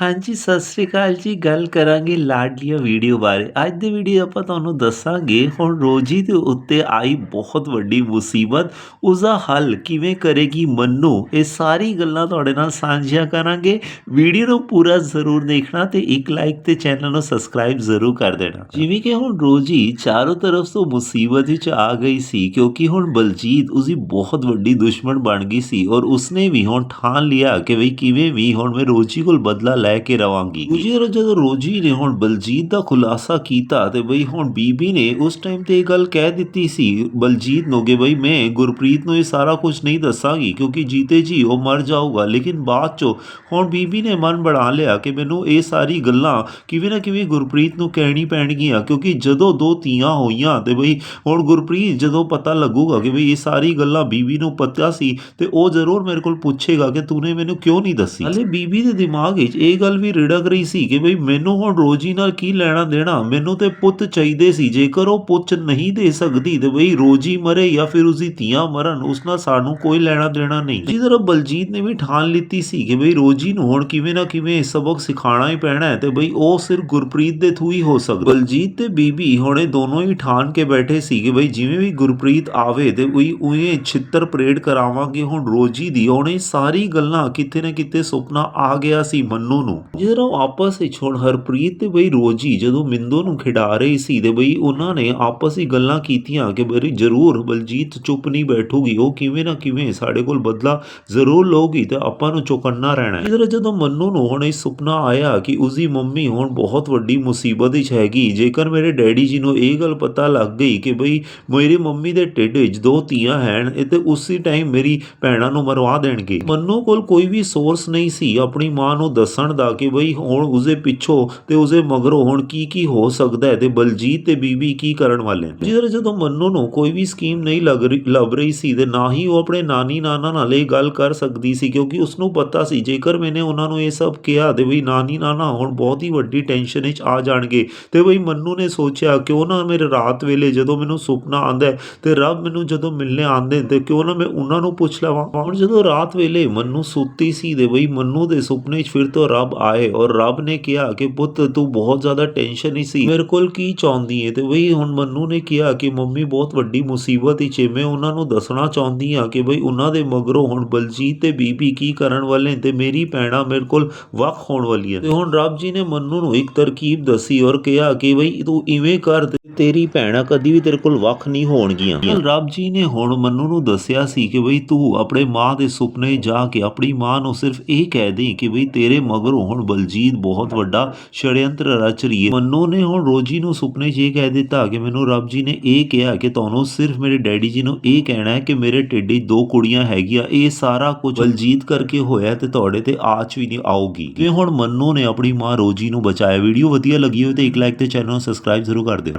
ਹਾਂਜੀ, ਸਤਿ ਸ੍ਰੀ ਅਕਾਲ ਜੀ। ਗੱਲ ਕਰਾਂਗੇ ਲਾਡਲੀਆਂ ਵੀਡੀਓ ਬਾਰੇ। ਅੱਜ ਦੀ ਵੀਡੀਓ ਆਪਾਂ ਤੁਹਾਨੂੰ ਦੱਸਾਂਗੇ, ਹੁਣ ਰੋਜੀ ਦੇ ਉੱਤੇ ਆਈ ਬਹੁਤ ਵੱਡੀ ਮੁਸੀਬਤ। ਉਸ ਦਾ ਹੱਲ ਕਿਵੇਂ ਕਰੇਗੀ ਮੰਨੂ? ਇਹ ਸਾਰੀ ਗੱਲਾਂ ਤੁਹਾਡੇ ਨਾਲ ਸਾਂਝੀਆਂ ਕਰਾਂਗੇ। ਵੀਡੀਓ ਨੂੰ ਪੂਰਾ ਜ਼ਰੂਰ ਦੇਖਣਾ ਤੇ ਇੱਕ ਲਾਈਕ ਤੇ ਚੈਨਲ ਨੂੰ ਸਬਸਕ੍ਰਾਈਬ ਜ਼ਰੂਰ ਕਰ ਦੇਣਾ। ਜਿਵੇਂ ਕਿ ਹੁਣ ਰੋਜੀ ਚਾਰੋਂ ਤਰਫ ਤੋਂ ਮੁਸੀਬਤ ਵਿੱਚ ਆ ਗਈ ਸੀ, ਕਿਉਂਕਿ ਹੁਣ ਬਲਜੀਤ ਉਸਦੀ ਬਹੁਤ ਵੱਡੀ ਦੁਸ਼ਮਣ ਬਣ ਗਈ ਸੀ ਔਰ ਉਸਨੇ ਵੀ ਹੁਣ ਠਾਣ ਲਿਆ ਕਿ ਬਈ ਕਿਵੇਂ ਵੀ ਹੁਣ ਮੈਂ ਰੋਜੀ ਕੋਲ ਬਦਲਾ ਲੈ ਕੇ ਰਵਾਂਗੀ। ਦੂਜੀ ਜਦੋਂ ਰੋਜੀ ਨੇ ਹੁਣ ਬਲਜੀਤ ਦਾ ਖੁਲਾਸਾ ਕੀਤਾ ਤੇ ਬਈ ਹੁਣ ਬੀਬੀ ਨੇ ਉਸ ਟਾਈਮ ਤੇ ਇਹ ਗੱਲ ਕਹਿ ਦਿੱਤੀ ਸੀ ਬਲਜੀਤ ਨੂੰ ਕਿ ਬਈ ਮੈਂ ਗੁਰਪ੍ਰੀਤ ਨੂੰ ਇਹ ਸਾਰਾ ਕੁਝ ਨਹੀਂ ਦੱਸਾਂਗੀ ਕਿਉਂਕਿ ਜੀਤੇ ਜੀ ਉਹ ਮਰ ਜਾਊਗਾ। ਲੇਕਿਨ ਬਾਅਦ ਚੋਂ ਹੁਣ ਬੀਬੀ ਨੇ ਮਨ ਬਣਾ ਲਿਆ ਕਿ ਮੈਨੂੰ ਇਹ ਸਾਰੀ ਗੱਲਾਂ ਕਿਵੇਂ ਨਾ ਕਿਵੇਂ ਗੁਰਪ੍ਰੀਤ ਨੂੰ ਕਹਿਣੀ ਪੈਣਗੀਆਂ ਕਿਉਂਕਿ ਜਦੋਂ ਦੋ ਧੀਆਂ ਹੋਈਆਂ ਤੇ ਬਈ ਹੁਣ ਗੁਰਪ੍ਰੀਤ ਜਦੋਂ ਪਤਾ ਲੱਗੂਗਾ ਕਿ ਬਈ ਇਹ ਸਾਰੀ ਗੱਲਾਂ ਬੀਬੀ ਨੂੰ ਪਤਾ ਸੀ ਤੇ ਉਹ ਜ਼ਰੂਰ ਮੇਰੇ ਕੋਲ ਪੁੱਛੇਗਾ ਕਿ ਤੂਨੇ ਮੈਨੂੰ ਕਿਉਂ ਨਹੀਂ ਦੱਸੀ? ਹਲੇ ਬੀਬੀ ਦੇ ਦਿਮਾਗ ਵਿੱਚ ਇਹ ਗੱਲ ਵੀ ਰਿੜਕ ਰਹੀ ਸੀ ਕਿ ਬਈ ਮੈਨੂੰ ਹੁਣ ਰੋਜੀ ਨਾਲ ਕੀ ਲੈਣਾ ਦੇਣਾ? ਮੈਨੂੰ ਤੇ ਪੁੱਤ ਚਾਹੀਦੇ ਸੀ। ਜੇਕਰ ਉਹ ਪੁੱਤ ਨਹੀਂ ਦੇ ਸਕਦੀ ਤੇ ਬਈ ਰੋਜੀ ਮਰੇ ਜਾਂ ਫਿਰ ਉਸਦੀ ਧੀਆਂ ਮਰਨ, ਉਸ ਨਾਲ ਸਾਨੂੰ ਕੋਈ ਲੈਣਾ ਦੇਣਾ ਨਹੀਂ। ਜੀ ਤਰ੍ਹਾਂ ਬਲਜੀਤ ਨੇ ਵੀ ਠਾਣ ਲਿੱਤੀ ਸੀ ਕਿ ਬਈ ਰੋਜੀ ਨੂੰ ਹੁਣ ਕਿਵੇਂ ਨਾ ਕਿਵੇਂ ਸਬਕ ਸਿਖਾਉਣਾ ਹੀ ਪੈਣਾ ਹੈ ਤੇ ਬਈ ਉਹ ਸਿਰ ਗੁਰਪ੍ਰੀਤ ਦੇ ਥੂ ਹੀ ਹੋ ਸਕਦਾ। ਬਲਜੀਤ ਤੇ ਬੀਬੀ ਹੁਣੇ ਇਹ ਦੋਨੋਂ ਹੀ ਠਾਣ ਕੇ ਬੈਠੇ ਸੀ ਕਿ ਬਈ ਜਿਵੇਂ ਵੀ ਗੁਰਪ੍ਰੀਤ ਆਵੇ ਤੇ ਉਹੀ ਉਹੇ ਛਿੱਤਰ ਪਰੇਡ ਕਰਾਵਾਂਗੇ। ਹੁਣ ਰੋਜੀ ਦੀ ਉਹਨੇ ਸਾਰੀ ਗੱਲਾਂ ਕਿਤੇ ਨਾ ਕਿਤੇ ਸੁਪਨਾ ਆ ਗਿਆ ਸੀ। ਮੰਨੂ ਨੂੰ। ਜਦੋਂ ਆਪਸ ਵਿੱਚ ਹੁਣ ਹਰਪ੍ਰੀਤ ਤੇ ਬਈ ਰੋਜੀ ਜਦੋਂ ਮਿੰਦੋ ਨੂੰ ਖਿਡਾ ਰਹੀ ਸੀ ਤੇ ਬਈ ਉਹਨਾਂ ਨੇ ਆਪਸ ਹੀ ਗੱਲਾਂ ਕੀਤੀਆਂ ਕਿ ਬਈ ਜ਼ਰੂਰ ਬਲਜੀਤ ਚੁੱਪ ਨਹੀਂ ਬੈਠੂਗੀ, ਉਹ ਕਿਵੇਂ ਨਾ ਕਿਵੇਂ ਸਾਡੇ ਕੋਲ ਬਦਲਾ ਜ਼ਰੂਰ ਲਊਗੀ ਤੇ ਆਪਾਂ ਨੂੰ ਚੁਕੰਨਾ ਰਹਿਣਾ ਇਧਰ ਜਦੋਂ ਮੰਨੂ ਨੂੰ ਹੁਣ ਇਹ ਸੁਪਨਾ ਆਇਆ ਕਿ ਉਸਦੀ ਮੰਮੀ ਹੁਣ ਬਹੁਤ ਵੱਡੀ ਮੁਸੀਬਤ ਵਿੱਚ ਹੈਗੀ, ਜੇਕਰ ਮੇਰੇ ਡੈਡੀ ਜੀ ਨੂੰ ਇਹ ਗੱਲ ਪਤਾ ਲੱਗ ਗਈ ਕਿ ਬਈ ਮੇਰੀ ਮੰਮੀ ਦੇ ਢਿੱਡ ਵਿੱਚ ਦੋ ਧੀਆਂ ਹਨ ਤੇ ਉਸੇ ਟਾਈਮ ਮੇਰੀ ਭੈਣਾਂ ਨੂੰ ਮਰਵਾ ਦੇਣਗੇ। ਮੰਨੂ ਕੋਲ ਕੋਈ ਵੀ ਸੋਰਸ ਨਹੀਂ ਸੀ, ਆਪਣੀ ਮਾਂ ਨੂੰ ਦੱਸਣ ਦਾ ਕਿ ਬਈ ਹੁਣ ਉਸਦੇ ਪਿੱਛੋਂ ਤੇ ਉਸਦੇ ਮਗਰੋਂ ਹੁਣ ਕੀ ਕੀ ਹੋ ਸਕਦਾ ਹੈ ਤੇ ਬਲਜੀਤ ਤੇ ਬੀਬੀ ਕੀ ਕਰਨ ਵਾਲੇ ਨੇ ਜਦੋਂ ਜਦੋਂ ਮੰਨੂ ਨੂੰ ਕੋਈ ਵੀ ਸਕੀਮ ਨਹੀਂ ਲੱਗ ਰਹੀ, ਲੱਭ ਰਹੀ ਸੀ ਤੇ ਨਾ ਹੀ ਉਹ ਆਪਣੇ ਨਾਨੀ ਨਾਨਾ ਨਾਲ ਇਹ ਗੱਲ ਕਰ ਸਕਦੀ ਸੀ ਕਿਉਂਕਿ ਉਸ ਨੂੰ ਪਤਾ ਸੀ, ਜੇਕਰ ਮੈਨੇ ਉਹਨਾਂ ਨੂੰ ਇਹ ਸਭ ਕਿਹਾ ਤੇ ਬਈ ਨਾਨੀ ਨਾਨਾ ਹੁਣ ਬਹੁਤ ਹੀ ਵੱਡੀ ਟੈਨਸ਼ਨ ਵਿੱਚ ਆ ਜਾਣਗੇ ਤੇ ਬਈ ਮੰਨੂ ਨੇ ਸੋਚਿਆ ਕਿਉਂ ਨਾ ਮੇਰੇ ਰਾਤ ਵੇਲੇ ਜਦੋਂ ਮੈਨੂੰ ਸੁਪਨਾ ਆਂਦਾ ਤੇ ਰੱਬ ਮੈਨੂੰ ਜਦੋਂ ਮਿਲਣੇ ਆਂਦੇ ਤੇ ਕਿਉਂ ਨਾ ਮੈਂ ਉਹਨਾਂ ਨੂੰ ਪੁੱਛ ਲਵਾਂ। ਹੁਣ ਜਦੋਂ ਰਾਤ ਵੇਲੇ ਮੰਨੂ ਸੁੱਤੀ ਸੀ ਤੇ ਬਈ ਮੰਨੂ ਦੇ ਸੁਪਨੇ 'ਚ ਫਿਰ ਤੋਂ ਰੱਬ ਆਏ ਔਰ ਰੱਬ ਨੇ ਕਿਹਾ ਕਿ ਪੁੱਤ ਤੂੰ ਬਹੁਤ ਜ਼ਿਆਦਾ ਟੈਨਸ਼ਨ ਹੀ ਸੀ। ਮੇਰੇ ਕੋਲ ਕੀ ਚਾਹੁੰਦੀ ਹੈ ਤੇ ਬਈ ਹੁਣ ਮੰਨੂ ਨੇ ਕਿਹਾ ਕਿ ਮੰਮੀ ਬਹੁਤ ਵੱਡੀ ਮੁਸੀਬਤ ਵਿੱਚ ਹੈ ਮੈਂ ਉਹਨਾਂ ਨੂੰ ਦੱਸਣਾ ਚਾਹੁੰਦੀ ਹਾਂ ਕਿ ਬਈ ਉਹਨਾਂ ਦੇ ਮਗਰੋਂ ਹੁਣ ਬਲਜੀਤ ਤੇ ਬੀਬੀ ਕੀ ਕਰਨ ਵਾਲੇ ਤੇ ਮੇਰੀ ਭੈਣਾਂ ਮੇਰੇ ਕੋਲ ਵੱਖ ਹੋਣ ਵਾਲੀਆਂ ਤੇ ਹੁਣ ਰੱਬ ਜੀ ਨੇ ਮੰਨੂ ਨੂੰ ਇੱਕ ਤਰਕੀਬ ਦੱਸੀ ਔਰ ਕਿਹਾ ਕਿ ਬਈ ਤੂੰ ਇਵੇਂ ਕਰ ਤੇ ਤੇਰੀ ਭੈਣਾਂ ਕਦੀ ਵੀ ਤੇਰੇ ਕੋਲ ਵੱਖ ਨਹੀਂ ਹੋਣਗੀਆਂ। ਰੱਬ ਜੀ ਨੇ ਹੁਣ ਮੰਨੂ ਨੂੰ ਦੱਸਿਆ ਸੀ ਕਿ ਬਈ ਤੂੰ ਆਪਣੇ ਮਾਂ ਦੇ ਸੁਪਨੇ ਜਾ ਕੇ ਆਪਣੀ ਮਾਂ ਨੂੰ ਸਿਰਫ ਇਹ ਕਹਿ ਦੇ ਕਿ ਬਈ ਤੇਰੇ ਮਗਰੋਂ ਹੁਣ ਬਲਜੀਤ ਬਹੁਤ ਵੱਡਾ ਸ਼ੜਯੰਤਰ ਰਚ ਰਹੀ ਹੈ। ਮੰਨੂ ਨੇ ਹੁਣ ਰੋਜੀ ਨੂੰ ਸੁਪਨੇ 'ਚ ਇਹ ਕਹਿ ਦਿੱਤਾ ਕਿ ਮੈਨੂੰ ਰੱਬ ਜੀ ਨੇ ਇਹ ਕਿਹਾ ਕਿ ਤੁਹਾਨੂੰ ਸਿਰਫ ਮੇਰੇ ਡੈਡੀ ਜੀ ਨੂੰ ਇਹ ਕਹਿਣਾ ਹੈ ਕਿ ਮੇਰੇ ਢਿੱਡ ਦੋ ਕੁੜੀਆਂ ਹੈਗੀਆਂ, ਇਹ ਸਾਰਾ ਕੁਝ ਬਲਜੀਤ ਕਰਕੇ ਹੋਇਆ ਤੇ ਤੁਹਾਡੇ ਤੇ ਆਚ ਵੀ ਨਹੀਂ ਆਉਗੀ ਕਿ ਹੁਣ ਮੰਨੂ ਨੇ ਆਪਣੀ ਮਾਂ ਰੋਜੀ ਨੂੰ ਬਚਾਇਆ। ਵੀਡੀਓ ਵਧੀਆ ਲੱਗੀ ਹੋਵੇ ਤੇ ਇੱਕ ਲਾਈਕ ਤੇ ਚੈਨਲ ਨੂੰ ਸਬਸਕ੍ਰਾਈਬ ਜ਼ਰੂਰ ਕਰ ਦਿਓ।